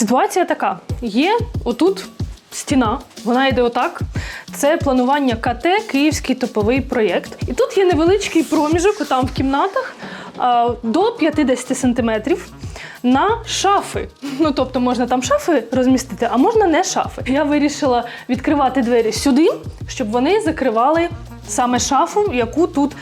Ситуація така: є отут стіна, вона йде отак. Це планування КТ Київський топовий проєкт. І тут є невеличкий проміжок, там в кімнатах до 50 сантиметрів. На шафи. Ну тобто можна там шафи розмістити, а можна не шафи. Я вирішила відкривати двері сюди, щоб вони закривали саме шафу, яку тут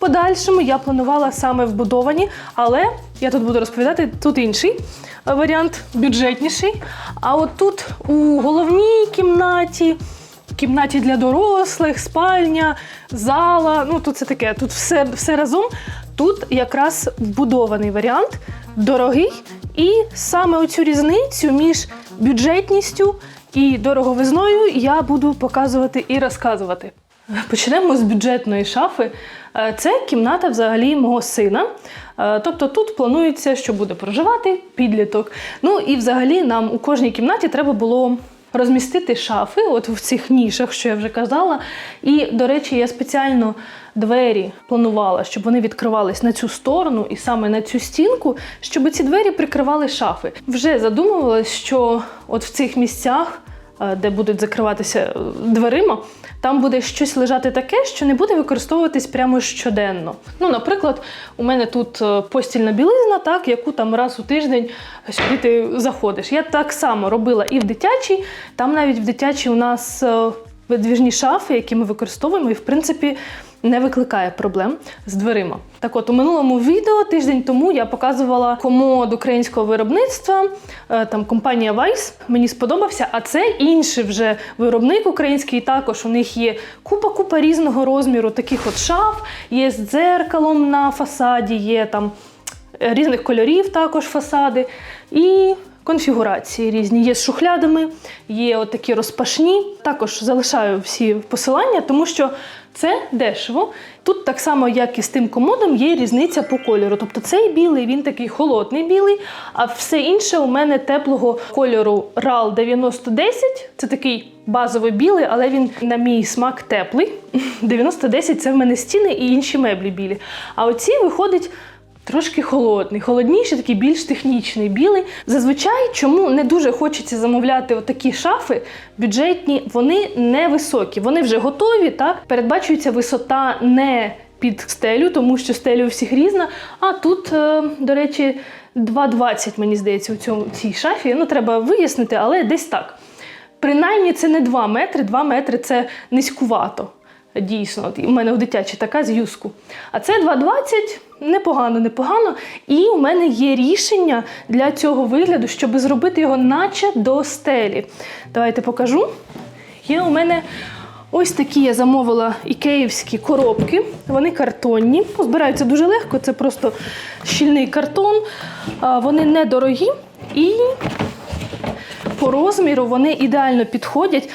подальшому я планувала саме вбудовані. Але я тут буду розповідати тут інший е, варіант, бюджетніший. А от тут у головній кімнаті кімнаті для дорослих, спальня, зала. Ну тут це таке, тут все, все разом. Тут якраз вбудований варіант, дорогий, і саме оцю різницю між бюджетністю і дороговизною я буду показувати і розказувати. Почнемо з бюджетної шафи. Е, Це кімната взагалі мого сина. Е, Тобто тут планується, що буде проживати підліток. Ну і взагалі нам у кожній кімнаті треба було розмістити шафи, от в цих нішах, що я вже казала. І, до речі, я спеціально двері планувала, щоб вони відкривались на цю сторону і саме на цю стінку, щоб ці двері прикривали шафи. Вже задумувалась, що от в цих місцях де будуть закриватися е, дверима, там буде щось лежати таке, що не буде використовуватись прямо щоденно. Ну, наприклад, у мене тут е, постільна білизна, так, яку там раз у тиждень сюди ти заходиш. Я так само робила і в дитячій. Там навіть в дитячій у нас е, видвіжні шафи, які ми використовуємо, і в принципі не викликає проблем з дверима. Так от у минулому відео тиждень тому я показувала комод українського виробництва, е, там компанія Vice. Мені сподобався, а це інший вже виробник український. Також у них є купа-купа різного розміру таких от шаф, є з дзеркалом на фасаді, є там е, різних кольорів також фасади. І конфігурації різні. Є з шухлядами, є такі розпашні. Також залишаю всі посилання, тому що це дешево. Тут так само, як і з тим комодом, є різниця по кольору. Тобто цей білий, він такий холодний білий, а все інше у мене теплого кольору RAL 9010. Це такий базовий білий, але він на мій смак теплий. 9010 це в мене стіни і інші меблі білі. А оці виходить. Трошки холодний, холодніший, такий більш технічний білий. Зазвичай, чому не дуже хочеться замовляти отакі шафи бюджетні, вони невисокі. Вони вже готові, так? Передбачується висота не під стелю, тому що стеля у всіх різна. А тут, е, до речі, 2,20, мені здається, у цьому цій шафі. Ну, треба вияснити, але десь так. Принаймні, це не 2 метри, 2 метри це низькувато. Дійсно, у мене в дитячій така з юску. А це 2,20 непогано, непогано. І у мене є рішення для цього вигляду, щоб зробити його наче до стелі. Давайте покажу. Є у мене ось такі я замовила ікеївські коробки. Вони картонні. Збираються дуже легко, це просто щільний картон. Вони недорогі і по розміру вони ідеально підходять.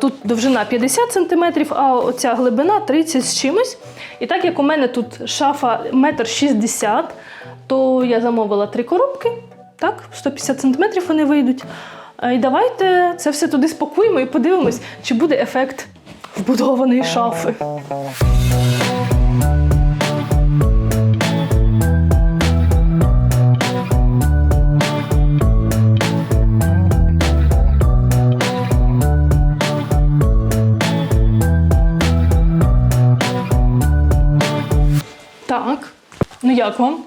Тут довжина 50 см, а оця глибина 30 з чимось. І так як у мене тут шафа 1,60 м, то я замовила три коробки. Так, 150 см вони вийдуть. І давайте це все туди спакуємо і подивимось, чи буде ефект вбудованої шафи. Ну як вам?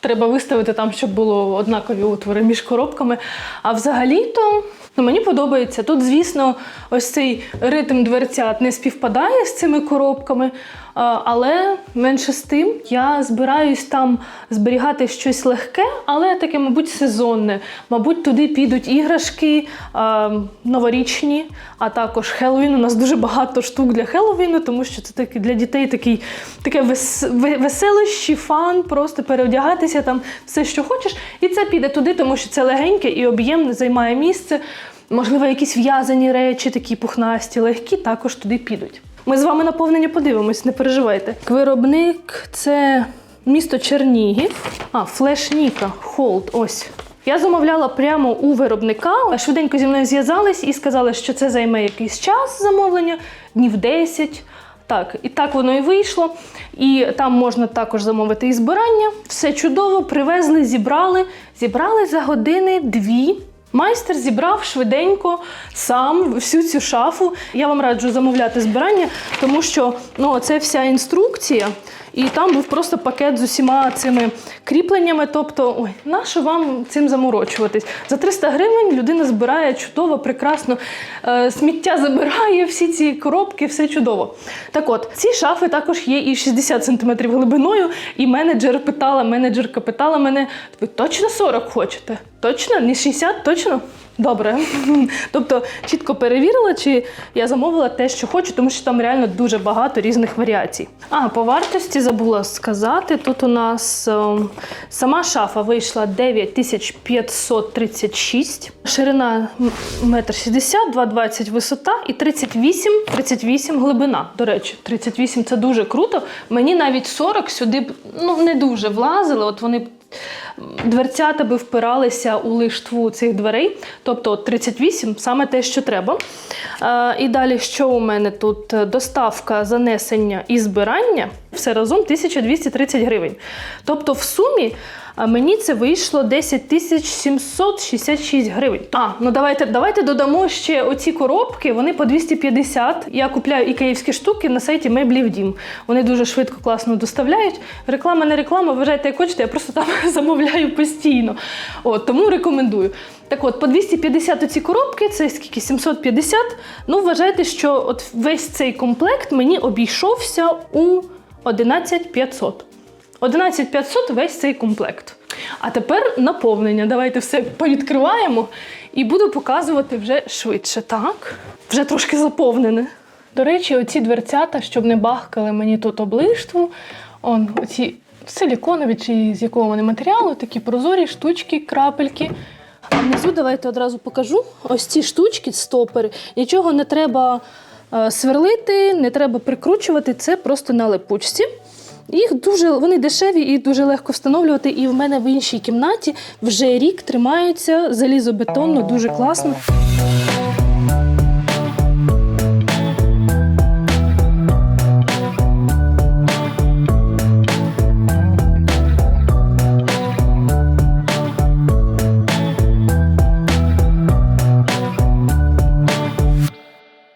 Треба виставити там, щоб було однакові отвори між коробками. А взагалі-то ну, мені подобається. Тут, звісно, ось цей ритм дверцят не співпадає з цими коробками. Але менше з тим я збираюсь там зберігати щось легке, але таке, мабуть, сезонне. Мабуть, туди підуть іграшки новорічні, а також Хеллоуін. У нас дуже багато штук для Хеллоуіну, тому що це таки для дітей такий таке вес, ве- веселощі, фан, просто переодягатися там все, що хочеш. І це піде туди, тому що це легеньке і об'ємне займає місце. Можливо, якісь в'язані речі, такі пухнасті, легкі, також туди підуть. Ми з вами наповнення подивимось, не переживайте. Виробник це місто Чернігів. А, флешніка, холд. Ось. Я замовляла прямо у виробника. Швиденько зі мною зв'язались і сказали, що це займе якийсь час замовлення, днів 10. Так, і так воно і вийшло. І там можна також замовити і збирання. Все чудово, привезли, зібрали. Зібрали за години дві, Майстер зібрав швиденько сам всю цю шафу. Я вам раджу замовляти збирання, тому що ну, це вся інструкція. І там був просто пакет з усіма цими кріпленнями. Тобто, ой, нащо вам цим заморочуватись? За 300 гривень людина збирає чудово, прекрасно, е, сміття забирає, всі ці коробки, все чудово. Так от, ці шафи також є і 60 см глибиною. І менеджер питала, менеджерка питала мене: ви точно 40 хочете? Точно? Не 60? Точно? Добре. Тобто чітко перевірила, чи я замовила те, що хочу, тому що там реально дуже багато різних варіацій. А, по вартості забула сказати. Тут у нас е, сама шафа вийшла 9536, ширина 1,60 м, 2,20 висота і 38, 38 глибина. До речі, 38 це дуже круто. Мені навіть 40 сюди б, ну, не дуже влазили. От вони дверцята би впиралися у лиштву цих дверей, тобто 38 саме те, що треба. Е, і далі, що у мене тут? Доставка, занесення і збирання все разом 1230 гривень. Тобто, в сумі. А мені це вийшло 10 тисяч 766 гривень. А, ну давайте давайте додамо ще оці коробки, вони по 250. Я купляю і київські штуки на сайті Меблів Дім. Вони дуже швидко, класно доставляють. Реклама не реклама, вважайте, як хочете, я просто там замовляю постійно. От, тому рекомендую. Так от, по 250 оці коробки, це скільки 750. Ну, вважайте, що от весь цей комплект мені обійшовся у 11500. 11500 весь цей комплект. А тепер наповнення. Давайте все повідкриваємо і буду показувати вже швидше. Так, вже трошки заповнене. До речі, оці дверцята, щоб не бахкали мені тут облиштву. Он, оці силіконові чи з якого вони матеріалу, такі прозорі штучки, крапельки. А внизу давайте одразу покажу. Ось ці штучки, стопери. Нічого не треба е, сверлити, не треба прикручувати, це просто на липучці. Їх дуже вони дешеві і дуже легко встановлювати. І в мене в іншій кімнаті вже рік тримаються залізобетонно, дуже класно.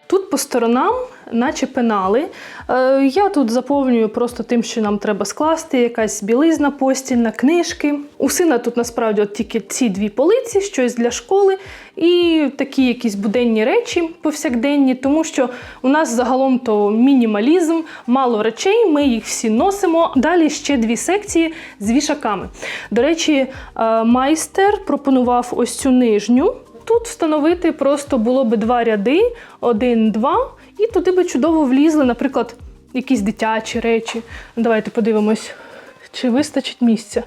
Тут по сторонам, наче пенали. Е, Я тут заповнюю просто тим, що нам треба скласти, якась білизна постільна, книжки. У сина тут насправді от тільки ці дві полиці, щось для школи, і такі якісь буденні речі повсякденні, тому що у нас загалом то мінімалізм, мало речей, ми їх всі носимо. Далі ще дві секції з вішаками. До речі, е, майстер пропонував ось цю нижню. Тут встановити просто було би два ряди, один, два, і туди би чудово влізли, наприклад, якісь дитячі речі. Давайте подивимось, чи вистачить місця.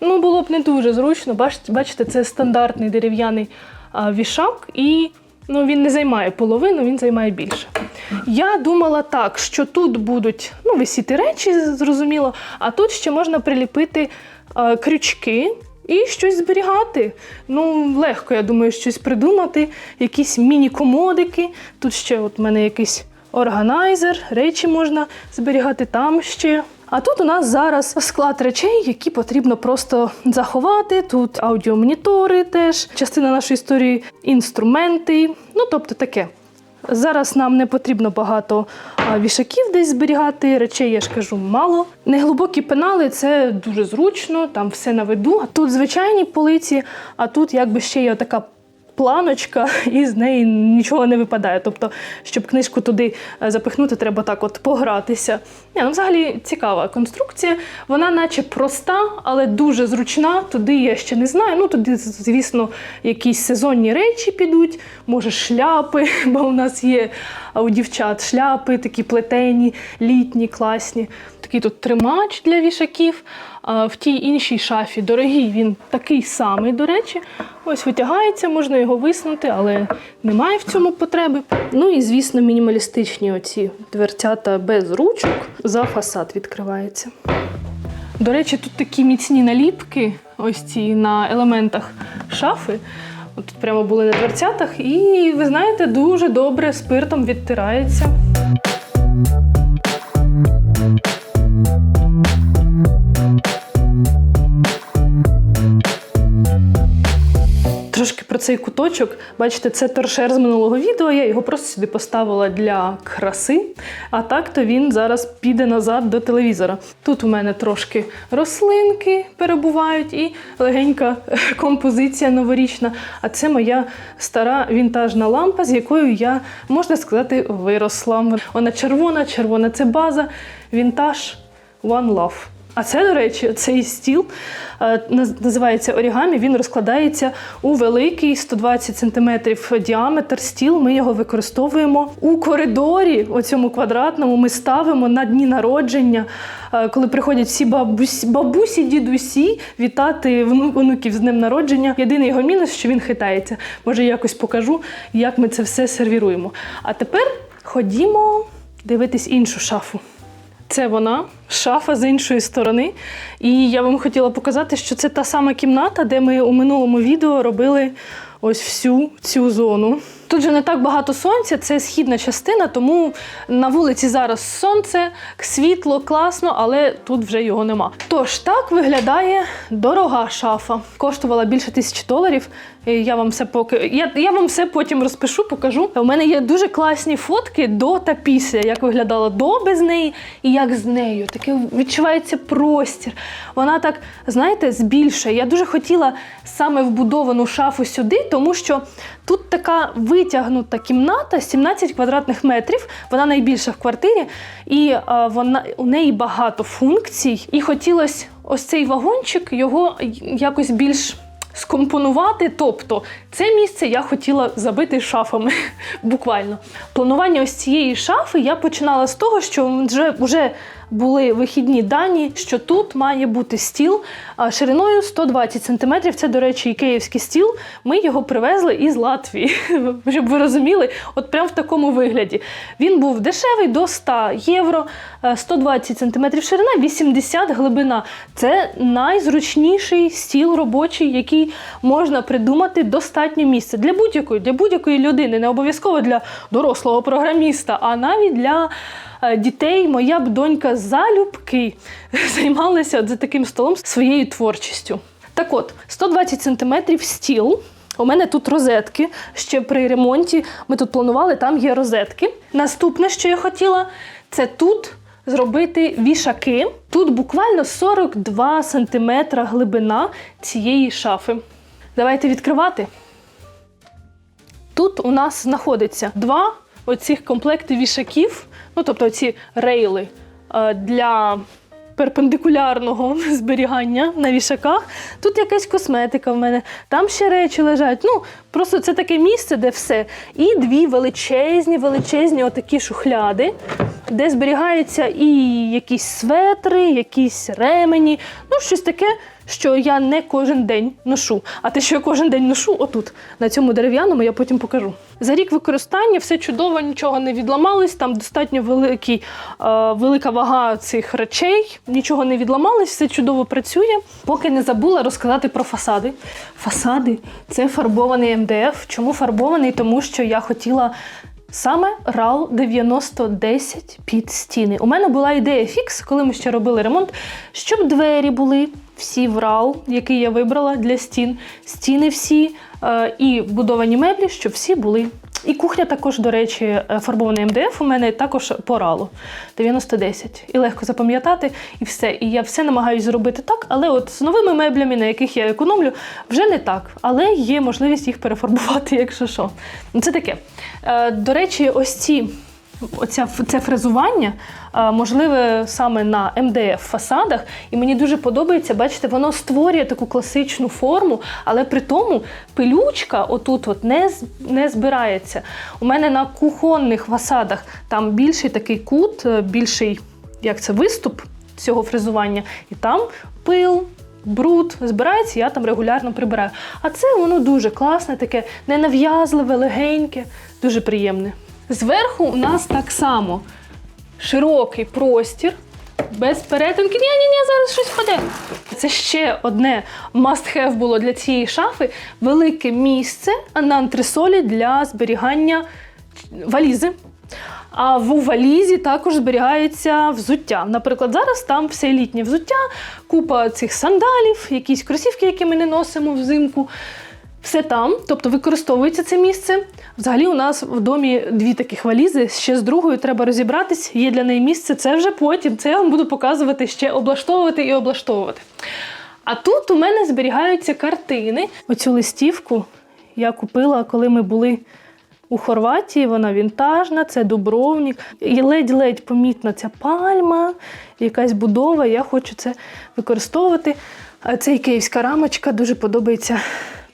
Ну, було б не дуже зручно. Бачите, це стандартний дерев'яний вішак, і ну, він не займає половину, він займає більше. Я думала так, що тут будуть ну, висіти речі, зрозуміло, а тут ще можна приліпити крючки. І щось зберігати. Ну, легко, я думаю, щось придумати, якісь міні-комодики. Тут ще от в мене якийсь органайзер, речі можна зберігати там ще. А тут у нас зараз склад речей, які потрібно просто заховати. Тут аудіомонітори теж, частина нашої історії, інструменти. Ну, тобто таке. Зараз нам не потрібно багато вішаків десь зберігати, речей, я ж кажу, мало. Неглибокі пенали це дуже зручно, там все на виду. Тут звичайні полиці, а тут якби ще є така планочка, і з неї нічого не випадає. Тобто, щоб книжку туди е, запихнути, треба так от погратися. Ні, ну, взагалі цікава конструкція. Вона наче проста, але дуже зручна. Туди я ще не знаю. Ну, туди, звісно, якісь сезонні речі підуть, може, шляпи, бо у нас є у дівчат шляпи, такі плетені, літні, класні. Такий тут тримач для вішаків. В тій іншій шафі дорогий він такий самий, до речі. Ось витягається, можна його виснути, але немає в цьому потреби. Ну і, звісно, мінімалістичні оці дверцята без ручок. За фасад відкривається. До речі, тут такі міцні наліпки, ось ці на елементах шафи. Тут прямо були на дверцятах, і ви знаєте, дуже добре спиртом відтирається. Про цей куточок. Бачите, це торшер з минулого відео. Я його просто сюди поставила для краси. А так то він зараз піде назад до телевізора. Тут у мене трошки рослинки перебувають і легенька композиція новорічна. А це моя стара вінтажна лампа, з якою я, можна сказати, виросла. Вона червона, червона це база, вінтаж One Love. А це, до речі, цей стіл е, називається орігамі. Він розкладається у великий 120 см діаметр стіл. Ми його використовуємо у коридорі, оцьому квадратному. Ми ставимо на дні народження, е, коли приходять всі бабусі, бабусі, дідусі вітати вну- онуків з днем народження. Єдиний його мінус, що він хитається. Може, якось покажу, як ми це все сервіруємо. А тепер ходімо дивитись іншу шафу. Це вона, шафа з іншої сторони. І я вам хотіла показати, що це та сама кімната, де ми у минулому відео робили ось всю цю зону. Тут же не так багато сонця, це східна частина, тому на вулиці зараз сонце, світло, класно, але тут вже його нема. Тож так виглядає дорога шафа. Коштувала більше тисячі доларів. Я вам все поки я, я вам все потім розпишу, покажу. У мене є дуже класні фотки до та після, як виглядала до без неї і як з нею. Таке відчувається простір. Вона так, знаєте, збільшує. Я дуже хотіла саме вбудовану шафу сюди, тому що тут така витягнута кімната, 17 квадратних метрів. Вона найбільша в квартирі, і а, вона у неї багато функцій. І хотілося ось цей вагончик його якось більш скомпонувати. Тобто, це місце я хотіла забити шафами. Буквально. Планування ось цієї шафи я починала з того, що вже, вже були вихідні дані, що тут має бути стіл шириною 120 см. Це, до речі, і київський стіл. Ми його привезли із Латвії, щоб ви розуміли, от прямо в такому вигляді. Він був дешевий до 100 євро, е, 120 см ширина, 80 глибина. Це найзручніший стіл робочий, який можна придумати достатньо місця для будь-якої, для будь-якої людини, не обов'язково для дорослого програміста, а навіть для е, дітей. Моя б донька залюбки займалася за таким столом своєю творчістю. Так от, 120 см стіл. У мене тут розетки. Ще при ремонті ми тут планували, там є розетки. Наступне, що я хотіла, це тут зробити вішаки. Тут буквально 42 см глибина цієї шафи. Давайте відкривати. Тут у нас знаходиться два оцих комплекти вішаків, ну тобто ці рейли е, для перпендикулярного зберігання на вішаках. Тут якась косметика в мене, там ще речі лежать. Ну, просто це таке місце, де все. І дві величезні, величезні отакі шухляди, де зберігаються і якісь светри, якісь ремені, ну, щось таке. Що я не кожен день ношу. А те, що я кожен день ношу, отут, на цьому дерев'яному, я потім покажу. За рік використання все чудово, нічого не відламалось. Там достатньо великий, е, велика вага цих речей, нічого не відламалось, все чудово працює. Поки не забула розказати про фасади. Фасади це фарбований МДФ. Чому фарбований? Тому що я хотіла. Саме RAL 9010 під стіни. У мене була ідея фікс, коли ми ще робили ремонт, щоб двері були всі в RAL, який я вибрала для стін, стіни всі е, і будовані меблі, щоб всі були. І кухня також, до речі, е, фарбований МДФ у мене також по RAL 9010. І легко запам'ятати, і все. І я все намагаюся зробити так, але от з новими меблями, на яких я економлю, вже не так. Але є можливість їх перефарбувати, якщо що. Це таке. Е, До речі, ось ці. Оця це фрезування е, можливе саме на МДФ фасадах, і мені дуже подобається. Бачите, воно створює таку класичну форму, але при тому пилючка отут от не, не збирається. У мене на кухонних фасадах там більший такий кут, е, більший як це виступ цього фрезування, і там пил. Бруд збирається, я там регулярно прибираю. А це воно дуже класне, таке ненав'язливе, легеньке, дуже приємне. Зверху у нас так само широкий простір, без перетинки. Ні, ні, ні, зараз щось впаде. Це ще одне must-have було для цієї шафи велике місце на антресолі для зберігання валізи. А в валізі також зберігається взуття. Наприклад, зараз там все літнє взуття, купа цих сандалів, якісь кросівки, які ми не носимо взимку. Все там, тобто використовується це місце. Взагалі, у нас в домі дві таких валізи. Ще з другою треба розібратись. Є для неї місце. Це вже потім. Це я вам буду показувати ще облаштовувати і облаштовувати. А тут у мене зберігаються картини. Оцю листівку я купила, коли ми були у Хорватії. Вона вінтажна, це Дубровник. І ледь-ледь помітна ця пальма, якась будова. Я хочу це використовувати. А це і київська рамочка дуже подобається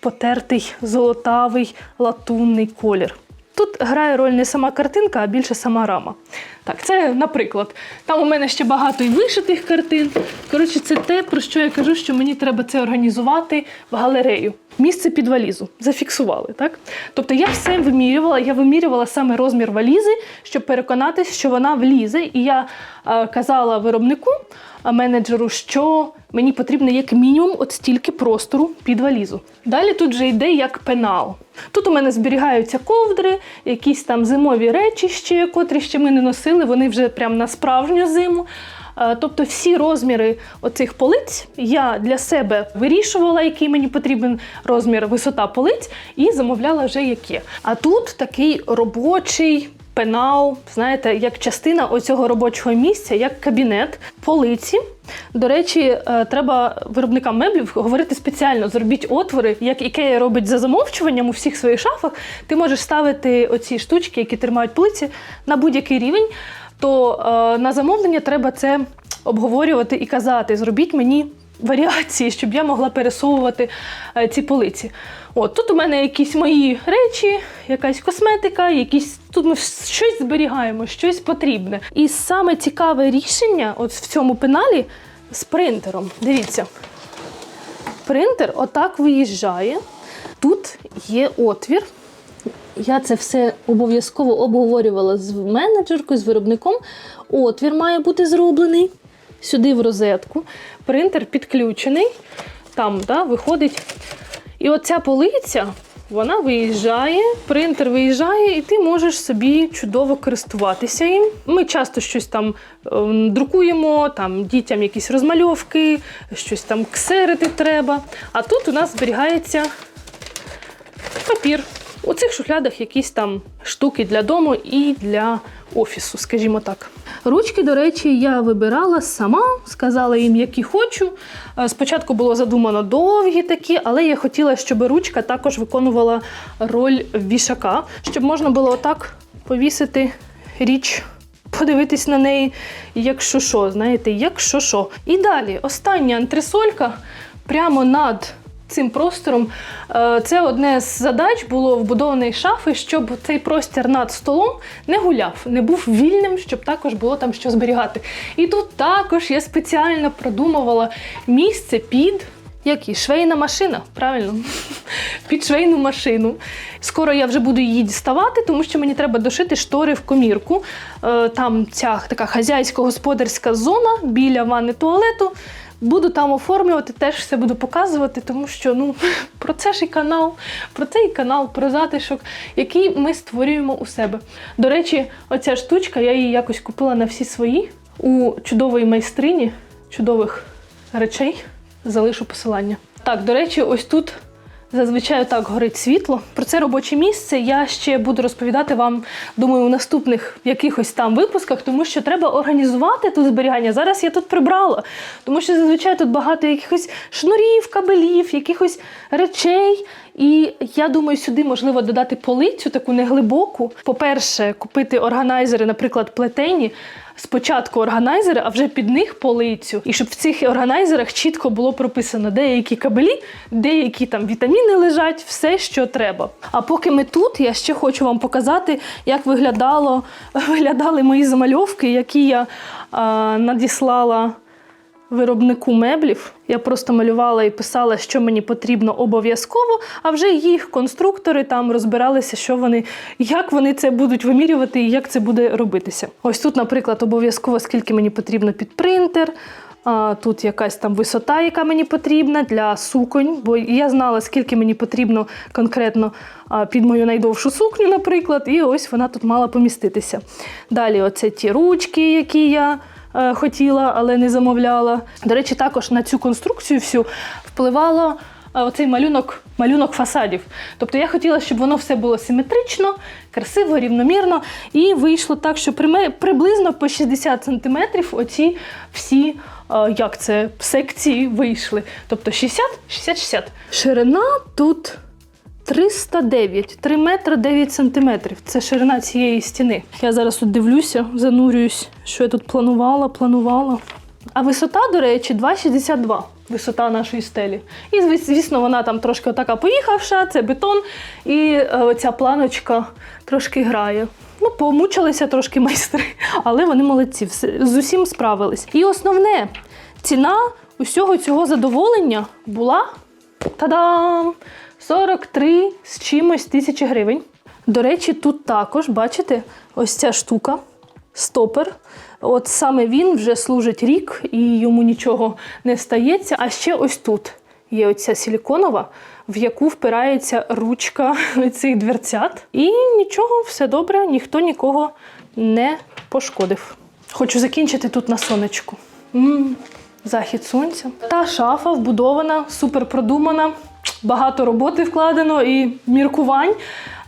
потертий золотавий латунний колір. Тут грає роль не сама картинка, а більше сама рама. Так, це наприклад. Там у мене ще багато і вишитих картин. Коротше, це те, про що я кажу, що мені треба це організувати в галерею. Місце під валізу зафіксували, так? Тобто я все вимірювала, я вимірювала саме розмір валізи, щоб переконатися, що вона влізе. І я е, казала виробнику, менеджеру, що мені потрібно як мінімум от стільки простору під валізу. Далі тут вже йде як пенал. Тут у мене зберігаються ковдри, якісь там зимові речі ще, котрі ще ми не носили, вони вже прям на справжню зиму. Е, Тобто всі розміри оцих полиць я для себе вирішувала, який мені потрібен розмір, висота полиць, і замовляла вже які. А тут такий робочий пенал, знаєте, як частина оцього робочого місця, як кабінет, полиці. До речі, е, треба виробникам меблів говорити спеціально: зробіть отвори, як Ікея робить за замовчуванням у всіх своїх шафах. Ти можеш ставити оці штучки, які тримають полиці, на будь-який рівень. То е, на замовлення треба це обговорювати і казати: зробіть мені варіації, щоб я могла пересовувати е, ці полиці. От тут у мене якісь мої речі, якась косметика, якісь тут ми щось зберігаємо, щось потрібне. І саме цікаве рішення, от в цьому пеналі з принтером. Дивіться, принтер отак виїжджає. Тут є отвір. Я це все обов'язково обговорювала з менеджеркою, з виробником. Отвір має бути зроблений сюди в розетку. Принтер підключений, там да, виходить. І оця полиця, вона виїжджає, принтер виїжджає, і ти можеш собі чудово користуватися їм. Ми часто щось там ем, друкуємо, там дітям якісь розмальовки, щось там ксерити треба. А тут у нас зберігається папір. У цих шухлядах якісь там штуки для дому і для офісу, скажімо так. Ручки, до речі, я вибирала сама, сказала їм, які хочу. Е, Спочатку було задумано довгі такі, але я хотіла, щоб ручка також виконувала роль вішака, щоб можна було отак повісити річ. Подивитись на неї, якщо що, знаєте, якщо що. І далі, остання антресолька прямо над цим простором. Е, Це одне з задач було вбудованої шафи, щоб цей простір над столом не гуляв, не був вільним, щоб також було там що зберігати. І тут також я спеціально продумувала місце під. Які? Швейна машина, правильно? Під швейну машину. Скоро я вже буду її діставати, тому що мені треба дошити штори в комірку. Е, Там ця така хазяйсько-господарська зона біля ванни туалету. Буду там оформлювати, теж все буду показувати, тому що ну про це ж і канал, про цей канал, про затишок, який ми створюємо у себе. До речі, оця штучка, я її якось купила на всі свої у чудової майстрині, чудових речей. Залишу посилання. Так, до речі, ось тут зазвичай так горить світло. Про це робоче місце я ще буду розповідати вам, думаю, у наступних якихось там випусках, тому що треба організувати тут зберігання. Зараз я тут прибрала, тому що зазвичай тут багато якихось шнурів, кабелів, якихось речей. І я думаю, сюди можливо додати полицю таку неглибоку. По-перше, купити органайзери, наприклад, плетені. Спочатку органайзери, а вже під них полицю. І щоб в цих органайзерах чітко було прописано, деякі кабелі, деякі там вітаміни лежать, все, що треба. А поки ми тут, я ще хочу вам показати, як виглядало, виглядали мої замальовки, які я а, надіслала виробнику меблів. Я просто малювала і писала, що мені потрібно обов'язково, а вже їх конструктори там розбиралися, що вони, як вони це будуть вимірювати і як це буде робитися. Ось тут, наприклад, обов'язково скільки мені потрібно під принтер. А, тут якась там висота, яка мені потрібна для суконь, бо я знала, скільки мені потрібно конкретно під мою найдовшу сукню, наприклад, і ось вона тут мала поміститися. Далі, оце ті ручки, які я хотіла, але не замовляла. До речі, також на цю конструкцію всю впливало оцей малюнок, малюнок фасадів. Тобто я хотіла, щоб воно все було симетрично, красиво, рівномірно. І вийшло так, що приблизно по 60 см оці всі, як це, секції вийшли. Тобто 60, 60, 60. Ширина тут 309, 3 метри 9 сантиметрів. Це ширина цієї стіни. Я зараз тут дивлюся, занурююсь, що я тут планувала, планувала. А висота, до речі, 2,62. Висота нашої стелі. І, звісно, вона там трошки отака поїхавша, це бетон, і е, оця планочка трошки грає. Ну, помучилися трошки майстри, але вони молодці, з усім справились. І основне, ціна усього цього задоволення була Та-дам! 43 з чимось тисячі гривень. До речі, тут також, бачите, ось ця штука, стопер. От саме він вже служить рік і йому нічого не стається. А ще ось тут є оця силіконова, в яку впирається ручка цих дверцят. І нічого, все добре, ніхто нікого не пошкодив. Хочу закінчити тут на сонечку. м захід сонця. Та шафа вбудована, супер продумана. Багато роботи вкладено і міркувань.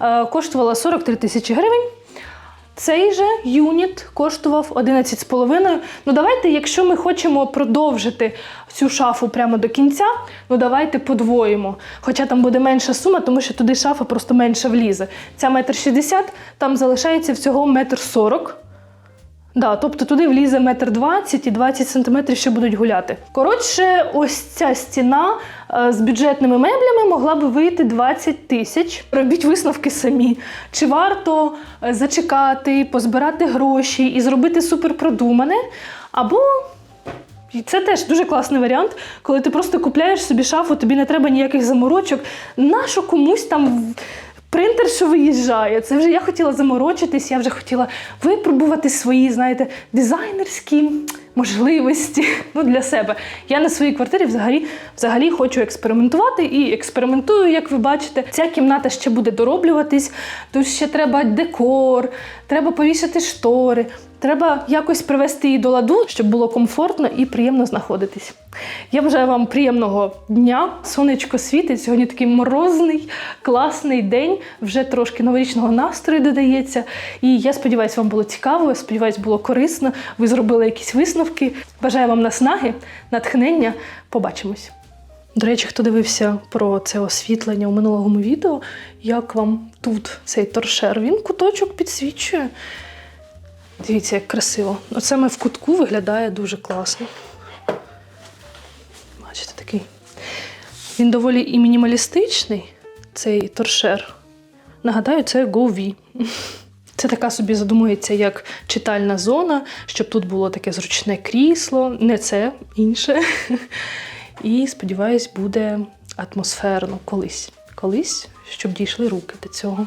Е, коштувала 43 тисячі гривень. Цей же юніт коштував 11,5. Ну давайте, якщо ми хочемо продовжити цю шафу прямо до кінця, ну давайте подвоїмо. Хоча там буде менша сума, тому що туди шафа просто менше влізе. Ця метр шістдесят, там залишається всього метр сорок. Да, тобто туди влізе метр двадцять і 20 сантиметрів ще будуть гуляти. Коротше, ось ця стіна е, з бюджетними меблями могла би вийти 20 тисяч. Робіть висновки самі. Чи варто е, зачекати, позбирати гроші і зробити суперпродумане? Або і це теж дуже класний варіант, коли ти просто купляєш собі шафу, тобі не треба ніяких заморочок. Нащо комусь там принтер, що виїжджає? Це вже я хотіла заморочитись, я вже хотіла випробувати свої, знаєте, дизайнерські можливості ну, для себе. Я на своїй квартирі взагалі, взагалі хочу експериментувати і експериментую, як ви бачите. Ця кімната ще буде дороблюватись, тут ще треба декор, треба повісити штори. Треба якось привести її до ладу, щоб було комфортно і приємно знаходитись. Я бажаю вам приємного дня. Сонечко світить. Сьогодні такий морозний, класний день. Вже трошки новорічного настрою додається. І я сподіваюся, вам було цікаво. Я сподіваюся, було корисно. Ви зробили якісь висновки. Бажаю вам наснаги, натхнення. Побачимось. До речі, хто дивився про це освітлення у минулому відео, як вам тут цей торшер? Він куточок підсвічує. Дивіться, як красиво. Оце ми в кутку виглядає дуже класно. Бачите, такий. Він доволі і мінімалістичний, цей торшер. Нагадаю, це GoV. Це така собі задумується як читальна зона, щоб тут було таке зручне крісло, не це інше. І, сподіваюсь, буде атмосферно колись. Колись, щоб дійшли руки до цього.